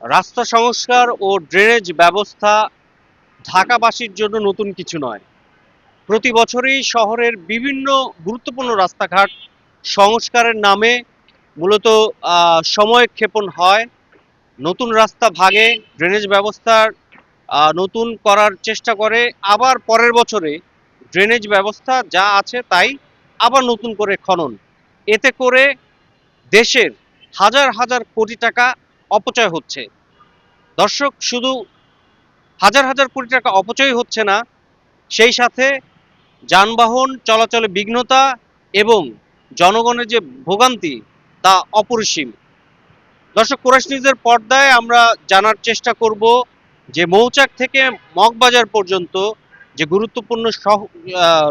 রাস্তা সংস্কার ও ড্রেনেজ ব্যবস্থা ঢাকাবাসীর জন্য নতুন কিছু নয়। প্রতি বছরই শহরের বিভিন্ন গুরুত্বপূর্ণ রাস্তাঘাট সংস্কারের নামে মূলত সময় ক্ষেপণ হয়। নতুন রাস্তা ভাগে ড্রেনেজ ব্যবস্থার নতুন করার চেষ্টা করে। আবার পরের বছরে ড্রেনেজ ব্যবস্থা যা আছে তাই আবার নতুন করে খনন। এতে করে দেশের হাজার হাজার কোটি টাকা অপচয় হচ্ছে। দর্শক, শুধু হাজার হাজার কোটি টাকা অপচয় হচ্ছে না, সেই সাথে যানবাহন চলাচলে বিঘ্নতা এবং জনগণের যে ভোগান্তি, তা অপরিসীম। দর্শক কোরাস নিউজের পর্দায় আমরা জানার চেষ্টা করব যে মৌচাক থেকে মগবাজার পর্যন্ত যে গুরুত্বপূর্ণ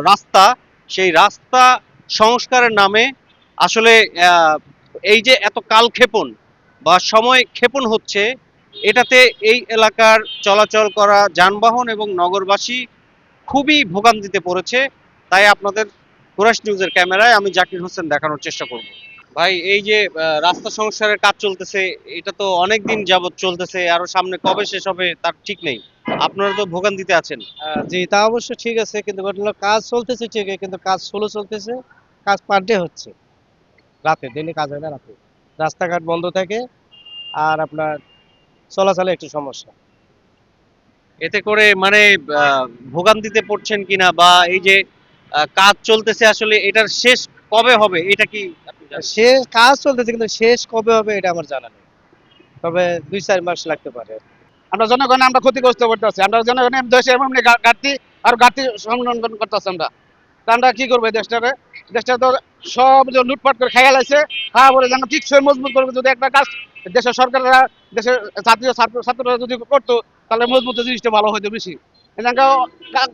রাস্তা, সেই রাস্তা সংস্কারের নামে আসলে এই যে এত কালক্ষেপণ বা সময় ক্ষেপণ হচ্ছে এটাতে এই এলাকার চলাচল করা যানবাহন এবং নগরবাসী খুবই ভোগান্তিতে পড়েছে। তাই আপনাদের কুরাশ নিউজের ক্যামেরায় আমি জাকির হোসেন দেখানোর চেষ্টা করব। ভাই এই যে রাস্তা সংস্কারের কাজ চলতেছে এটা তো অনেক দিন যাবৎ চলতেছে আরও সামনে কবে শেষ হবে তার ঠিক নেই। আপনারা তো ভোগান্তিতে আছেন। জি তা অবশ্য ঠিক আছে কিন্তু ঘটনা কাজ চলতেছে ঠিকই কিন্তু কাজ স্লো চলতেছে কাজ পার ডে হচ্ছে। রাতে ডেলি কাজ হয় না রাতে। রাস্তাঘাট বন্ধ থাকে আর আপনার চলাচলে একটু সমস্যা। এতে করে মানে আহ, ভোগান্তিতে পড়ছেন কিনা বা এই যে কাজ চলতেছে আসলে এটার শেষ কবে হবে এটা কি শেষ কাজ চলতেছে কিন্তু শেষ কবে হবে এটা আমার জানা নেই। তবে দুই চার মাস লাগতে পারে। আমরা জনগণে আমরা ক্ষতিগ্রস্ত করতেছি আমরা জনগণের দেশে এমন ঘাটতি আর ঘাটতি সংরক্ষণ করতেছি আমরা। তা আমরা কি করব এই দেশটাকে? দেশটা তো সব লুটপাট করে খাইয়া লাইছে খাওয়া বলে যেন ঠিক সই মজবুত করবে যদি একটা কাজ দেশের সরকাররা, দেশের ছাত্রী ছাত্র, ছাত্ররা যদি করতো, তাহলে মজবুত জিনিসটা ভালো হতো বেশি।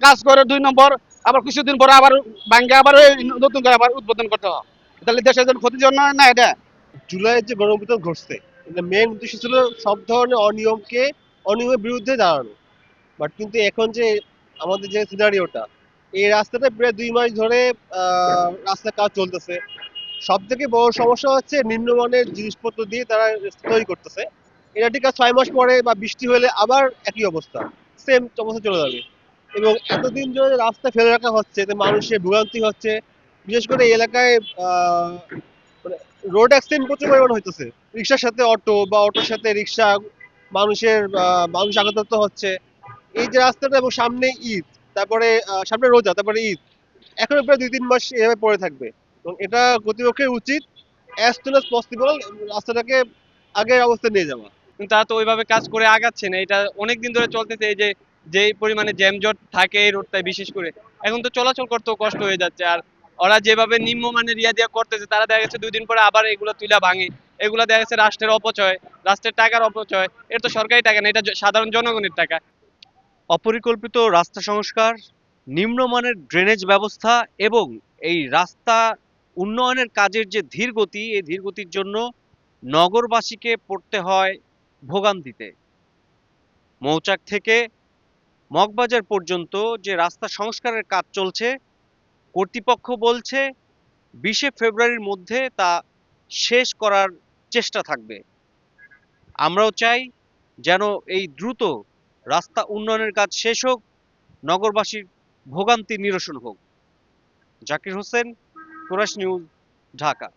কাজ করে দুই নম্বর, আবার কিছুদিন পরে আবার ভাঙ্গে আবার নতুন করে আবার উদ্বোধন করতে হয়। তাহলে দেশের জন্য ক্ষতির জন্য না এটা? জুলাইয়ের যে গণবিতরণ ঘটছে মেন উদ্দেশ্য ছিল সব ধরনের অনিয়মকে, অনিয়মের বিরুদ্ধে দাঁড়ানো। বাট কিন্তু এখন যে আমাদের যে সিনারিওটা এই রাস্তাটা প্রায় দুই মাস ধরে রাস্তার কাজ চলতেছে। সব থেকে বড় সমস্যা হচ্ছে নিম্নমানের জিনিসপত্র দিয়ে তারা তৈরি করতেছে। এটা ঠিক আছে, ছয় মাস পরে বা বৃষ্টি হলে আবার একই অবস্থা সেম অবস্থা চলে যাবে। এবং এতদিন ধরে রাস্তা ফেলে রাখা হচ্ছে, এতে মানুষের ভোগান্তি হচ্ছে। বিশেষ করে এই এলাকায় রোড অ্যাক্সিডেন্ট প্রচুর পরিমাণ হইতেছে। রিক্সার সাথে অটো বা অটোর সাথে রিক্সা, মানুষের মানুষ আঘাত হচ্ছে। এই যে রাস্তাটা এবং সামনে ঈদ তারপরে সামনে রোজা, তারপরে ঈদ। এখনও প্রায় দুই তিন মাস এভাবে পড়ে থাকবে। এবং এটা কর্তৃপক্ষের উচিত অ্যাজ সুন অ্যাজ পসিবল রাস্তাটাকে আগের অবস্থায় নিয়ে যাওয়া। তারা তো ওইভাবে কাজ করে আগাচ্ছে না। এটা অনেক দিন ধরে চলতেছে এই যে যেই পরিমাণে জ্যামজট থাকে এই রোডটায় বিশেষ করে। এখন তো চলাচল করতেও কষ্ট হয়ে যাচ্ছে। আর ওরা যেভাবে নিম্নমানের ইয়া দিয়া করতেছে, তারা দেখা গেছে দুই দিন পরে আবার এগুলো তুইলা ভাঙে। এগুলো দেখা গেছে রাষ্ট্রের অপচয়, রাষ্ট্রের টাকার অপচয়। এটা তো সরকারি টাকা না, এটা সাধারণ জনগণের টাকা। অপরিকল্পিত রাস্তা সংস্কার, নিম্নমানের ড্রেনেজ ব্যবস্থা এবং এই রাস্তা উন্নয়নের কাজের যে ধীর গতি এই ধীর গতির জন্য নগরবাসীকে পড়তে হয় ভোগান্তিতে। মৌচাক থেকে মগবাজার পর্যন্ত যে রাস্তা সংস্কারের কাজ চলছে, কর্তৃপক্ষ বলছে বিশে ফেব্রুয়ারির মধ্যে তা শেষ করার চেষ্টা থাকবে। আমরাও চাই যেন এই দ্রুত রাস্তা উন্নয়নের কাজ শেষ হোক নগরবাসীর ভোগান্তি নিরসন হোক। Zakir Hossain chorus news Dhaka.